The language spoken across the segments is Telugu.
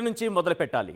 నుంచి మొదలు పెట్టాలి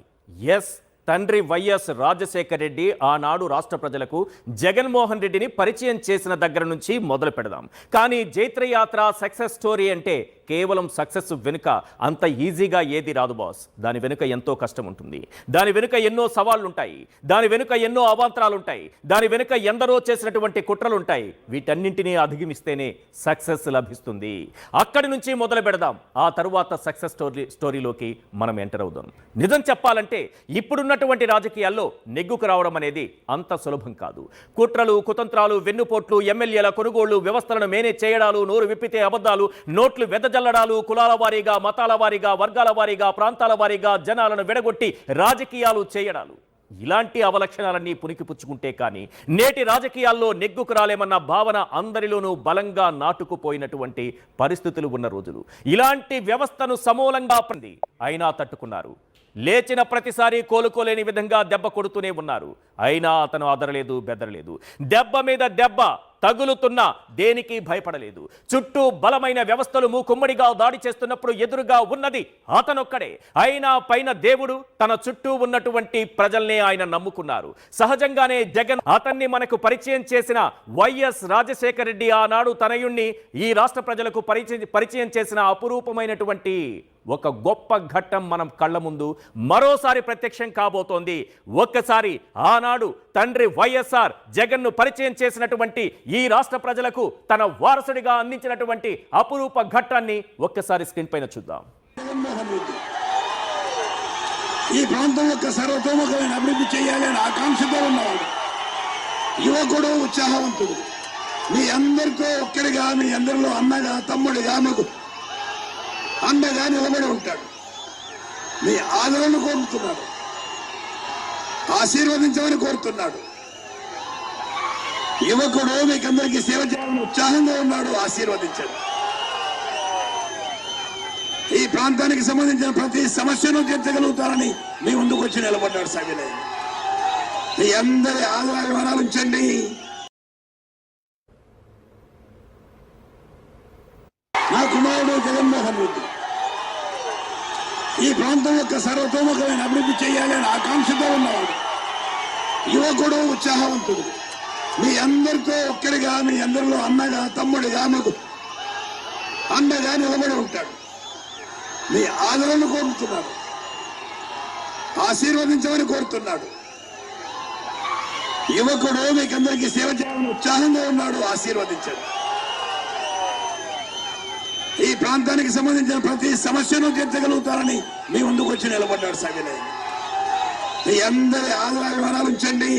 ఎస్ తండ్రి వైఎస్ రాజశేఖర్ రెడ్డి ఆనాడు రాష్ట్ర ప్రజలకు జగన్మోహన్ రెడ్డిని పరిచయం చేసిన దగ్గర నుంచి మొదలు పెడదాం. కానీ జైత్రయాత్ర సక్సెస్ స్టోరీ అంటే కేవలం సక్సెస్ వెనుక అంత ఈజీగా ఏది రాదు బాస్. దాని వెనుక ఎంతో కష్టం ఉంటుంది. దాని వెనుక ఎన్నో సవాళ్ళుంటాయి. దాని వెనుక ఎన్నో అవాంతరాలుంటాయి. దాని వెనుక ఎందరో చేసినటువంటి కుట్రలుంటాయి. వీటన్నింటినీ అధిగమిస్తేనే సక్సెస్ లభిస్తుంది. అక్కడి నుంచి మొదలు పెడదాం. ఆ తరువాత సక్సెస్ స్టోరీ స్టోరీలోకి మనం ఎంటర్ అవుదాం. నిజం చెప్పాలంటే ఇప్పుడున్న ఇప్పుడున్నటువంటి రాజకీయాల్లో నెగ్గుకు రావడం అనేది అంత సులభం కాదు. కుట్రలు కుతంత్రాలు వెన్నుపోట్లు ఎమ్మెల్యేల కొనుగోళ్ళు వ్యవస్థలను మేనేజ్ చేయడాలు నోరు విప్పితే అబద్ధాలు నోట్లు వెదజల్లడాలు కులాల వారీగా మతాల వారీగా వర్గాల వారీగా ప్రాంతాల వారీగా జనాలను విడగొట్టి రాజకీయాలు చేయడాలు. ఇలాంటి అవలక్షణాలన్నీ పుణికిపుచ్చుకుంటే కానీ నేటి రాజకీయాల్లో నెగ్గుకు రాలేమన్న భావన అందరిలోనూ బలంగా నాటుకుపోయినటువంటి పరిస్థితులు ఉన్న రోజులు. ఇలాంటి వ్యవస్థను సమూలంగా పంది అయినా తట్టుకున్నారు. లేచిన ప్రతిసారి కోలుకోలేని విధంగా దెబ్బ కొడుతూనే ఉన్నారు. అయినా అతను అదరలేదు బెదరలేదు. దెబ్బ మీద దెబ్బ తగులుతున్నా దేనికి భయపడలేదు. చుట్టూ బలమైన వ్యవస్థలు మూకుమ్మడిగా దాడి చేస్తున్నప్పుడు ఎదురుగా ఉన్నది అతనొక్కడే. అయినా పైన దేవుడు తన చుట్టూ ఉన్నటువంటి ప్రజల్నే ఆయన నమ్ముకున్నారు. సహజంగానే జగన్ అతన్ని మనకు పరిచయం చేసిన వైఎస్ రాజశేఖర రెడ్డి ఆనాడు తనయుణ్ణి ఈ రాష్ట్ర ప్రజలకు పరిచయం పరిచయం చేసిన అపురూపమైనటువంటి ఒక గొప్ప ఘట్టం మనం కళ్ళ ముందు మరోసారి ప్రత్యక్షం కాబోతోంది. ఒక్కసారి ఆనాడు తండ్రి వైఎస్ఆర్ జగన్ను పరిచయం చేసినటువంటి ఈ రాష్ట్ర ప్రజలకు తన వారసుడిగా అందించినటువంటి అపురూప ఘట్టాన్ని ఒక్కసారి స్క్రీన్ పైన చూద్దాం. ఈ ప్రాంతం యొక్క సర్వతోముఖమైన అభివృద్ధి చేయాలి అని ఆకాంక్షతో ఉన్నవాడు. యువకుడు ఉత్సాహవంతుడు. మీ అందరితో ఒక్కడిగా మీ అందరిలో అన్నగా తమ్ముడిగా మీకు అండగా నిలబడి ఉంటాడు. మీ ఆదరణ కోరుతున్నాడు. ఆశీర్వదించమని కోరుతున్నాడు. యువకుడు మీకందరికీ సేవ చేయాలని ఉత్సాహంగా ఉన్నాడు. ఆశీర్వదించండి. ఈ ప్రాంతానికి సంబంధించిన ప్రతి సమస్యను తీర్చగలుగుతారని మీ ముందుకు వచ్చి నిలబడ్డాడు సవినయ్ మీ అందరి ఆదరాభిమానాలు ఉంచండి నా కుమారుడు జగన్మోహన్ రెడ్డి ఈ ప్రాంతం యొక్క సర్వతోముఖమైన అభివృద్ధి చేయాలి అని ఆకాంక్షతో ఉన్నవాడు. యువకుడు ఉత్సాహవంతుడు. మీ అందరితో ఒక్కడిగా మీ అందరిలో అన్నగా తమ్ముడిగా మీకు అన్నగా నిలబడి ఉంటాడు. మీ ఆదరణ కోరుతున్నాడు. ఆశీర్వదించమని కోరుతున్నాడు. యువకుడు మీకందరికీ సేవ చేయాలని ఉత్సాహంగా ఉన్నాడు. ఆశీర్వదించాడు. ఈ ప్రాంతానికి సంబంధించిన ప్రతి సమస్యను తీర్చగలుగుతారని మీ ముందుకు వచ్చి నిలబడ్డాడు సవినయ్ మీ అందరి ఆదరాభిమానాలు ఉంచండి.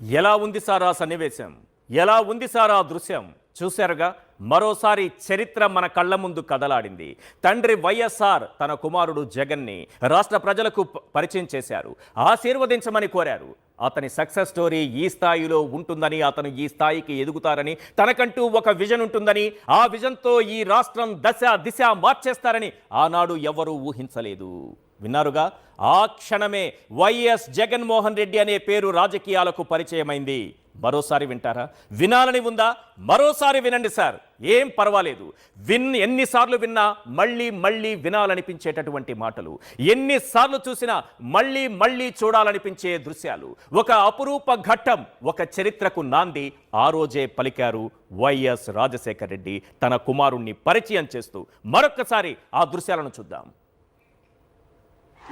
ఎలా ఉంది సారా సన్నివేశం? ఎలా ఉంది సారా దృశ్యం? చూశారుగా మరోసారి చరిత్ర మన కళ్ళ ముందు కదలాడింది. తండ్రి వైఎస్ఆర్ తన కుమారుడు జగన్ని రాష్ట్ర ప్రజలకు పరిచయం చేశారు. ఆశీర్వదించమని కోరారు. అతని సక్సెస్ స్టోరీ ఈ స్థాయిలో ఉంటుందని అతను ఈ స్థాయికి ఎదుగుతారని తనకంటూ ఒక విజన్ ఉంటుందని ఆ విజన్తో ఈ రాష్ట్రం దశ దిశ మార్చేస్తారని ఆనాడు ఎవరూ ఊహించలేదు. విన్నారుగా? ఆ క్షణమే వైఎస్ జగన్మోహన్ రెడ్డి అనే పేరు రాజకీయాలకు పరిచయమైంది. మరోసారి వింటారా? వినాలని ఉందా? మరోసారి వినండి సార్. ఏం పర్వాలేదు. విన్ ఎన్నిసార్లు విన్నా మళ్ళీ మళ్ళీ వినాలనిపించేటటువంటి మాటలు. ఎన్నిసార్లు చూసినా మళ్ళీ మళ్ళీ చూడాలనిపించే దృశ్యాలు. ఒక అపురూప ఘట్టం ఒక చరిత్రకు నాంది ఆ రోజే పలికారు వైఎస్ రాజశేఖర రెడ్డి తన కుమారుణ్ణి పరిచయం చేస్తూ. మరొక్కసారి ఆ దృశ్యాలను చూద్దాం.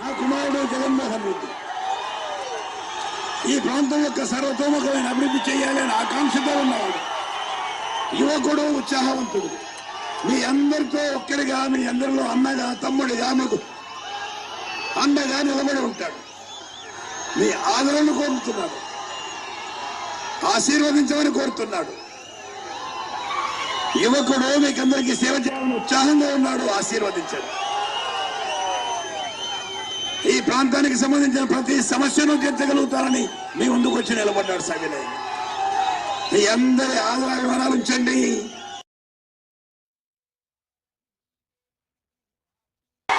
నా కుమారుడు జగన్మోహన్ రెడ్డి. ఈ ప్రాంతం యొక్క సర్వతోముఖమైన అభివృద్ధి చేయాలి అని ఆకాంక్షతో ఉన్నవాడు. యువకుడు ఉత్సాహవంతుడు. మీ అందరితో ఒక్కడిగా మీ అందరిలో అన్నగా తమ్ముడిగా మీకు అండగా నిలబడి ఉంటాడు. మీ ఆదరణ కోరుతున్నాడు. ఆశీర్వదించమని కోరుతున్నాడు. యువకుడు మీకందరికీ సేవ చేయాలని ఉత్సాహంగా ఉన్నాడు. ఆశీర్వదించాడు. ప్రాంతానికి సంబంధించిన ప్రతి సమస్యను తీర్చగలుగుతారని మీ ముందుకు వచ్చి నిలబడ్డాడు సవినయ్ మీ అందరి ఆదరాభిమానాలు ఉంచండి నా కుమారుడు జగన్మోహన్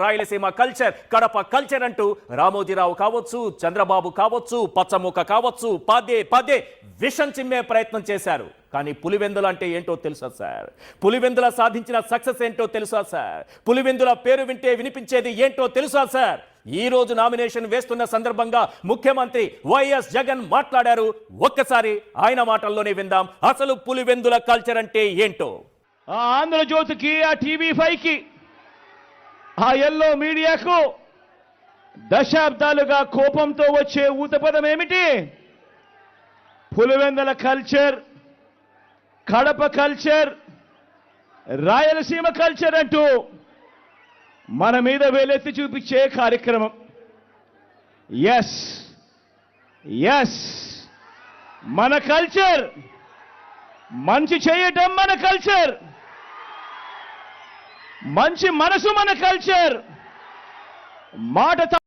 రాయలసీమ కల్చర్ కడప కల్చర్ అంటూ రామోజీరావు కావచ్చు చంద్రబాబు కావచ్చు పచ్చముఖ కావచ్చు పదే పదే విషం చిమ్మే ప్రయత్నం చేశారు. కానీ పులివెందుల అంటే ఏంటో తెలుసా సార్? పులివెందుల సాధించిన సక్సెస్ ఏంటో తెలుసా సార్? పులివెందుల పేరు వింటే వినిపించేది ఏంటో తెలుసా సార్? ఈ రోజు నామినేషన్ వేస్తున్న సందర్భంగా ముఖ్యమంత్రి వైఎస్ జగన్ మాట్లాడారు. ఒక్కసారి ఆయన మాటల్లోనే విందాం. అసలు పులివెందుల కల్చర్ అంటే ఏంటో? ఆ ఆంధ్రజ్యోతికి ఆ టీవీ ఫైవ్కి ఆ ఎల్లో మీడియాకు దశాబ్దాలుగా కోపంతో వచ్చే ఊతపదం ఏమిటి? Pulivendula culture Kadapa culture Rayalaseema culture అంటూ మన మీద వేలెత్తి చూపించే కార్యక్రమం. ఎస్ ఎస్ మన కల్చర్ మంచి చేయటం మన కల్చర్. మంచి మనసు మన కల్చర్ మాట